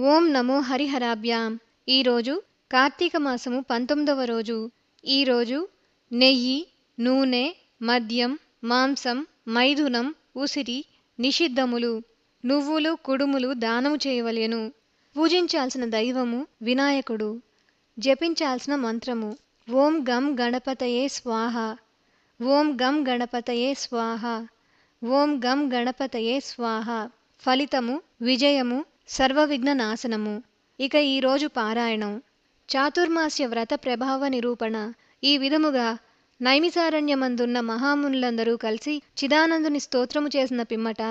ఓం నమో హరిహరాభ్యాం. ఈరోజు కార్తీక మాసము పంతొమ్మిదవ రోజు. ఈరోజు నెయ్యి నూనె మద్యం మాంసం మైథునం ఉసిరి నిషిద్ధములు నువ్వులు కుడుములు దానము చేయవలెను. పూజించాల్సిన దైవము వినాయకుడు. జపించాల్సిన మంత్రము. ఓం గం గణపతయే స్వాహ. ఓం గం గణపతయే స్వాహ. ఓం గం గణపతయే స్వాహ. ఫలితము విజయము సర్వవిఘ్న నాశనము ఇక ఈరోజు పారాయణం. చాతుర్మాస్య వ్రత ప్రభావ నిరూపణ. ఈ విధముగా నైమిసారణ్యమందున్న మహామునులందరూ కలిసి చిదానందుని స్తోత్రము చేసిన పిమ్మట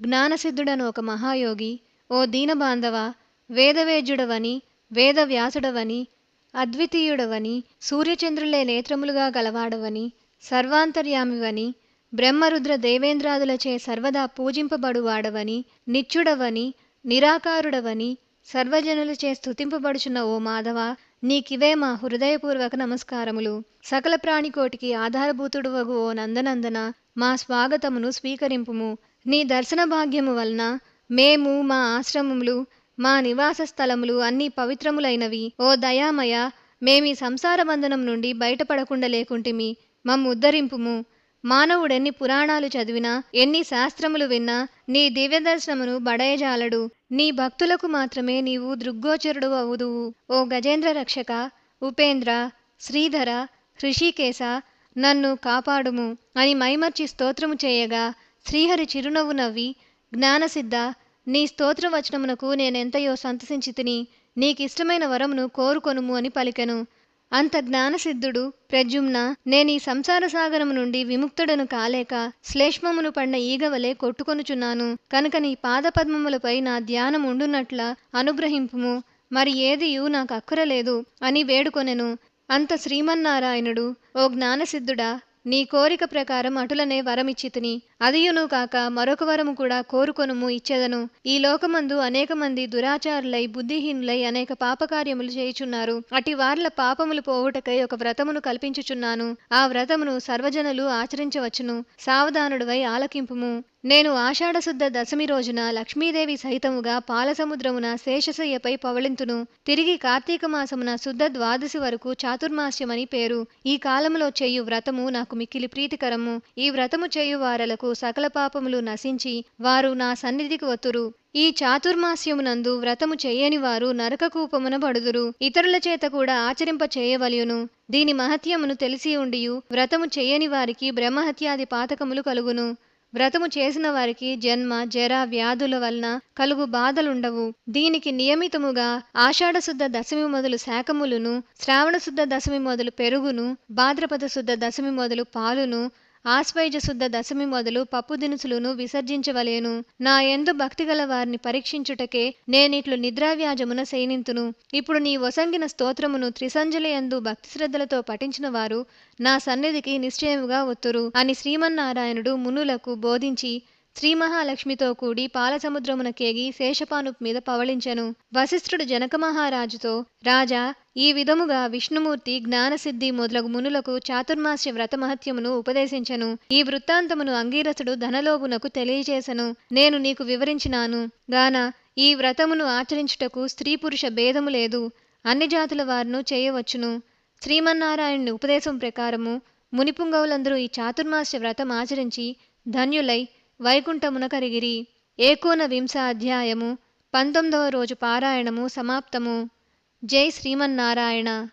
జ్ఞానసిద్ధుడను ఒక మహాయోగి ఓ దీనబాంధవ వేదవేద్యుడవని వేదవ్యాసుడవని అద్వితీయుడవని సూర్యచంద్రులే నేత్రములుగా గలవాడవని సర్వాంతర్యామివని బ్రహ్మరుద్ర దేవేంద్రాదులచే సర్వదా పూజింపబడువాడవని నిత్యుడవని నిరాకారుడవని సర్వజనులచే స్తుతింపబడుచున్న ఓ మాధవ నీకివే మా హృదయపూర్వక నమస్కారములు. సకల ప్రాణికోటికి ఆధారభూతుడువగు ఓ నందనందన మా స్వాగతమును స్వీకరింపుము. నీ దర్శన భాగ్యము వలన మేము మా ఆశ్రమములు మా నివాస స్థలములు అన్నీ పవిత్రములైనవి. ఓ దయామయ మేమీ సంసార బంధనం నుండి బయటపడకుండా లేకుంటిమి మమ్ము ఉద్ధరింపుము మానవుడెన్ని పురాణాలు చదివినా ఎన్ని శాస్త్రములు విన్నా నీ దివ్యదర్శనమును బడయజాలడు. నీ భక్తులకు మాత్రమే నీవు దృగ్గోచరుడు అవుదువు. ఓ గజేంద్ర రక్షక ఉపేంద్ర శ్రీధర హృషికేశ నన్ను కాపాడుము అని మైమర్చి స్తోత్రము చేయగా శ్రీహరి చిరునవ్వు నవ్వి జ్ఞానసిద్ధ నీ స్తోత్రవచనమునకు నేనెంతయో సంతసించి తిని నీకిష్టమైన వరమును కోరుకొనుము అని పలికెను. అంత జ్ఞానసిద్ధుడు ప్రజుమ్న నేనీ సంసార సాగరము నుండి విముక్తుడను కాలేక శ్లేష్మమును పడిన ఈగవలే కొట్టుకొనుచున్నాను. కనుక నీ పాదపద్మములపై నా ధ్యానం ఉండునట్ల అనుగ్రహింపుము. మరి ఏదియూ నాకు అక్కరలేదు అని వేడుకొనెను. అంత శ్రీమన్నారాయణుడు ఓ జ్ఞానసిద్ధుడా నీ కోరిక ప్రకారం అటులనే వరమిచ్చితిని అదియును కాక మరొక వరము కూడా కోరుకొనుము ఇచ్చేదను. ఈ లోకమందు అనేక మంది దురాచారులై బుద్ధిహీనులై అనేక పాపకార్యములు చేయుచున్నారు. అటి వార్ల పాపములు పోవుటకై ఒక వ్రతమును కల్పించుచున్నాను. ఆ వ్రతమును సర్వజనులు ఆచరించవచ్చును. సావధానుడివై ఆలకింపుము. నేను ఆషాఢశుద్ధ దశమి రోజున లక్ష్మీదేవి సహితముగా పాలసముద్రమున శేషశయ్యపై పవళింతును. తిరిగి కార్తీక మాసమున శుద్ధ ద్వాదశి వరకు చాతుర్మాస్యమని పేరు. ఈ కాలములో చేయు వ్రతము నాకు మిక్కిలి ప్రీతికరము. ఈ వ్రతము చేయు వారలకు సకల పాపములు నశించి వారు నా సన్నిధికి వత్తురు. ఈ చాతుర్మాస్యమునందు వ్రతము చేయని వారు నరకకూపమున బడుదురు ఇతరుల చేత కూడా ఆచరింప చేయవలయును. దీని మహత్యమును తెలిసి ఉండియు వ్రతము చేయని వారికి బ్రహ్మహత్యాది పాతకములు కలుగును. వ్రతము చేసిన వారికి జన్మ జర వ్యాధుల వలన కలుగు బాధలుండవు. దీనికి నియమితముగా ఆషాఢశుద్ధ దశమి మొదలు శాకములును శ్రావణశుద్ధ దశమి మొదలు పెరుగును భాద్రపద శుద్ధ దశమి మొదలు పాలును ఆశ్వైజశుద్ధ దశమి మొదలు పప్పు దినుసులను విసర్జించవలేను. నా ఎందు భక్తి గల వారిని పరీక్షించుటకే నేనిట్లు నిద్రావ్యాజమున శయనింతును ఇప్పుడు నీ వసంగిన స్తోత్రమును త్రిసంజలయందు భక్తి శ్రద్ధలతో పఠించిన వారు నా సన్నిధికి నిశ్చయముగా ఒత్తురు అని శ్రీమన్నారాయణుడు మునులకు బోధించి శ్రీ మహాలక్ష్మితో కూడి పాలసముద్రమున కేగి శేషపాను మీద పవళించెను. వశిష్ఠుడు జనక మహారాజుతో రాజా ఈ విధముగా విష్ణుమూర్తి జ్ఞానసిద్ధి మొదలగు మునులకు చాతుర్మాస్య వ్రత మహత్యమును ఉపదేశించెను. ఈ వృత్తాంతమును అంగీరసుడు ధనలోగునకు తెలియజేసెను. నేను నీకు వివరించినాను. గాన ఈ వ్రతమును ఆచరించుటకు స్త్రీ పురుష భేదము లేదు. అన్ని జాతుల వారును చేయవచ్చును. శ్రీమన్నారాయణుని ఉపదేశం ప్రకారము మునిపుంగవులందరూ ఈ చాతుర్మాస్య వ్రతం ఆచరించి ధన్యులై వైకుంఠమున కరిగిరి ఏకోన వింశ అధ్యాయము పంతొమ్మిదవ రోజు పారాయణము సమాప్తము. జై శ్రీమన్నారాయణ.